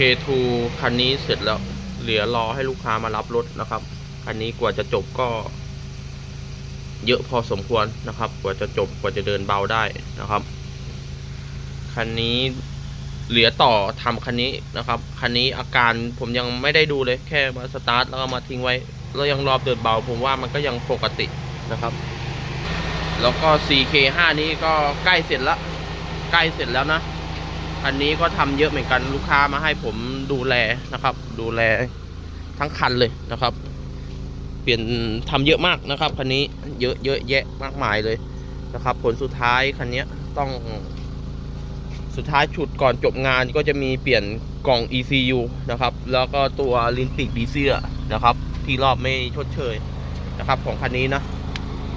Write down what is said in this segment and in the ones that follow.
CK2 คันนี้เสร็จแล้ว เหลือรอให้ลูกค้ามารับรถนะครับ คันนี้กว่าจะจบก็ เยอะพอสมควรนะครับ กว่าจะจบกว่าจะเดินเบาได้นะครับ คันนี้เหลือต่อทำคันนี้นะครับ คันนี้อาการผมยังไม่ได้ดูเลยแค่มาสตาร์ทแล้วก็มาทิ้งไว้ แล้วยังรอบเดินเบา ผมว่ามันก็ยังปกตินะครับ แล้วก็ CK5 นี้ก็ใกล้เสร็จแล้ว ใกล้เสร็จแล้วนะ อันนี้ก็ทำเยอะเหมือนกันลูกค้ามาให้ผมดูแลนะครับ ดูแลทั้งคันเลยนะครับ เปลี่ยนทำเยอะมากนะครับคันนี้เยอะเยอะแยะมากมายเลยนะครับ ผลสุดท้ายคันนี้ต้องสุดท้ายชุดก่อนจบงานก็จะมีเปลี่ยนกล่อง ECU นะครับ แล้วก็ตัวลินปิกดีเซียนะครับ ที่รอบไม่ชดเชยนะครับ ของคันนี้นะ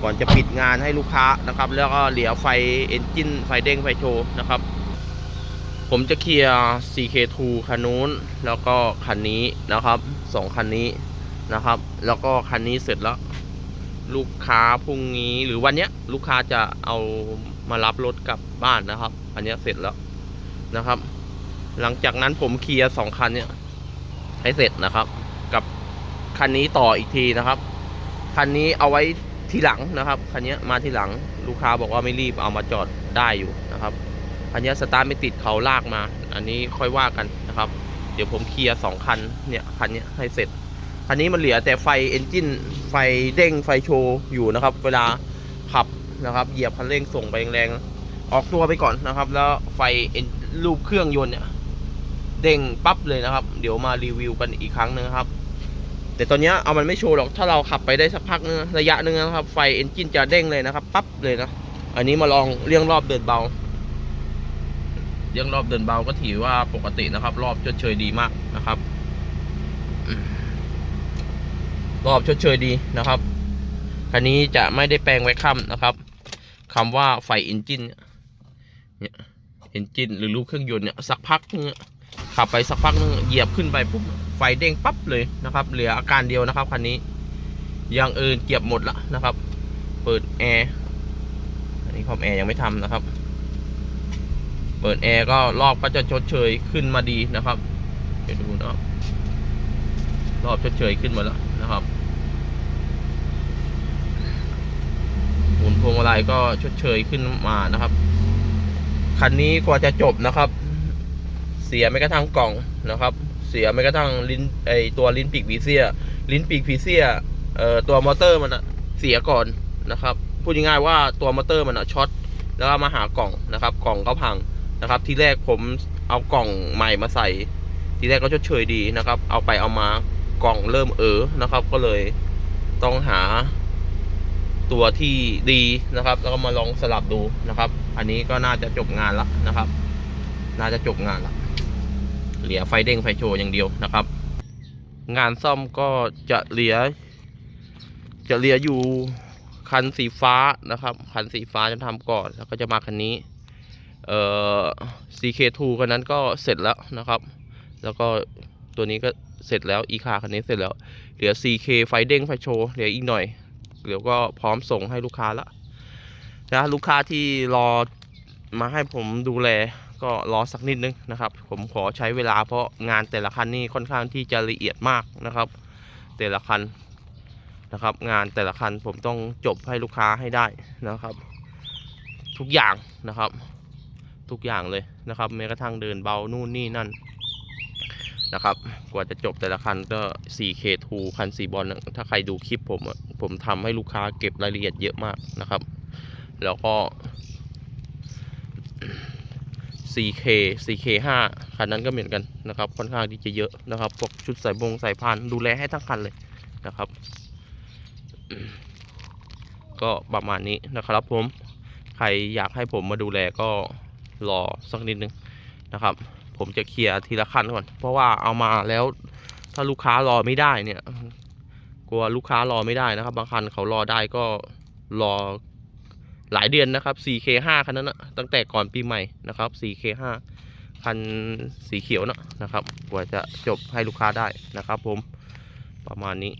ก่อนจะปิดงานให้ลูกค้านะครับ แล้วก็เหลียวไฟเอนจินไฟเด้งไฟโชว์นะครับ ผมจะเคลียร์ CK2 คันนู้น แล้วก็คันนี้นะครับสองคันนี้นะครับ แล้วก็คันนี้เสร็จแล้ว ลูกค้าพรุ่งนี้หรือวันเนี้ยลูกค้าจะเอามารับรถกลับบ้านนะครับ อันนี้เสร็จแล้วนะครับ หลังจากนั้นผมเคลียร์สองคันเนี้ยให้เสร็จนะครับ กับคันนี้ต่ออีกทีนะครับคันนี้เอาไว้ทีหลังนะครับคันนี้มาทีหลังลูกค้าบอกว่าไม่รีบเอามาจอดได้อยู่นะครับ คันนี้สตาร์ทไม่ติดเขาลากมา อันนี้ค่อยว่ากันนะครับ เดี๋ยวผมเคลียร์สองคันเนี่ยคันนี้ให้เสร็จ คันนี้มันเหลือแต่ไฟเอนจินไฟเด้งไฟโชว์อยู่นะครับ เวลาขับนะครับ เหยียบคันเร่งส่งไปแรงๆออกตัวไปก่อนนะครับ แล้วไฟเอนรูปเครื่องยนต์เนี่ยเด้งปั๊บเลยนะครับ เดี๋ยวมารีวิวกันอีกครั้งหนึงครับ แต่ตอนนี้เอามันไม่โชว์หรอกถ้าเราขับไปได้สักพักนึงระยะหนึงนะครับ ไฟเอนจินจะเด้งเลยนะครับปั๊บเลยนะอันนี้มาลองเรียงรอบเดินเบา เรียงรอบเดินเบาก็ถือว่าปกตินะครับ รอบชดเชยดีมากนะครับ รอบชดเชยดีนะครับคันนี้จะไม่ได้แปลงไว้ค่ำนะครับคำว่าไฟเอนจินเนี่ยเอนจินหรือลูกเครื่องยนต์เนี่ยสักพักนึงขับไปสักพักนึงเหยียบขึ้นไปปุ๊บไฟเด้งปั๊บเลยนะครับ เหลืออาการเดียวนะครับคันนี้อย่างอื่นเก็บหมดละนะครับ เปิดแอร์อันนี้คอมแอร์ยังไม่ทำนะครับ เปิดแอร์ก็รอบก็จะชดเชยขึ้นมาดีนะครับเดี๋ยวดูนะครับรอบชดเชยขึ้นมาแล้วนะครับหมุนพวงมาลัยก็ชดเชยขึ้นมานะครับ คันนี้กว่าจะจบนะครับ เสียไม่กระทั่งกล่องนะครับ เสียไม่กระทั่งลิ้นไอตัวลิ้นปีกผีเสียลิ้นปีกผีเสียเอ่อตัวมอเตอร์มันอะเสียก่อนนะครับพูดง่ายๆว่าตัวมอเตอร์มันอะช็อตแล้วมาหากล่องนะครับ กล่องก็พัง นะครับ ที่แรกผมเอากล่องใหม่มาใส่ ที่แรกก็ชดเชยดีนะครับ เอาไปเอามากล่องเริ่มเออนะครับ ก็เลยต้องหาตัวที่ดีนะครับ แล้วก็มาลองสลับดูนะครับ อันนี้ก็น่าจะจบงานล้วนะครับ น่าจะจบงานล้วเหลือไฟเด้งไฟโชว์อย่างเดียวนะครับ งานซ่อมก็จะเหลือ จะเหลืออยู่คันสีฟ้านะครับ คันสีฟ้าจะทำก่อนแล้วก็จะมาคันนี้ เอ่อ CK2 คันนั้นก็เสร็จแล้วนะครับ แล้วก็ตัวนี้ก็เสร็จแล้วอีคาคันนี้เสร็จแล้วเหลือ CK ไฟเด้งไฟโชว์เหลืออีกหน่อยเดี๋ยวก็พร้อมส่งให้ลูกค้าละนะลูกค้าที่รอมาให้ผมดูแลก็รอสักนิดนึงนะครับ ผมขอใช้เวลาเพราะงานแต่ละคันนี่ค่อนข้างที่จะละเอียดมากนะครับ แต่ละคันนะครับ งานแต่ละคันผมต้องจบให้ลูกค้าให้ได้นะครับ ทุกอย่างนะครับ ทุกอย่างเลยนะครับแม้กระทั่งเดินเบานู่นนี่นั่นนะครับ กว่าจะจบแต่ละคันก็ 4K2 คันสีบอลถ้าใครดูคลิปผมผมทำให้ลูกค้าเก็บรายละเอียดเยอะมากนะครับ แล้วก็ 4K 4K5 คันนั้นก็เหมือนกันนะครับ ค่อนข้างที่จะเยอะนะครับ พวกชุดสายบงสายพานดูแลให้ทั้งคันเลยนะครับ ก็ประมาณนี้นะครับผม ใครอยากให้ผมมาดูแลก็ รอสักนิดนึงนะครับ ผมจะเคลียร์ทีละคันก่อน เพราะว่าเอามาแล้วถ้าลูกค้ารอไม่ได้เนี่ย กลัวลูกค้ารอไม่ได้นะครับ บางคันเขารอได้ก็รอหลายเดือนนะครับ 4K5 คันนั้นนะตั้งแต่ก่อนปีใหม่นะครับ 4K5 คันสีเขียวนะนะครับ กว่าจะจบให้ลูกค้าได้นะครับ ผมประมาณนี้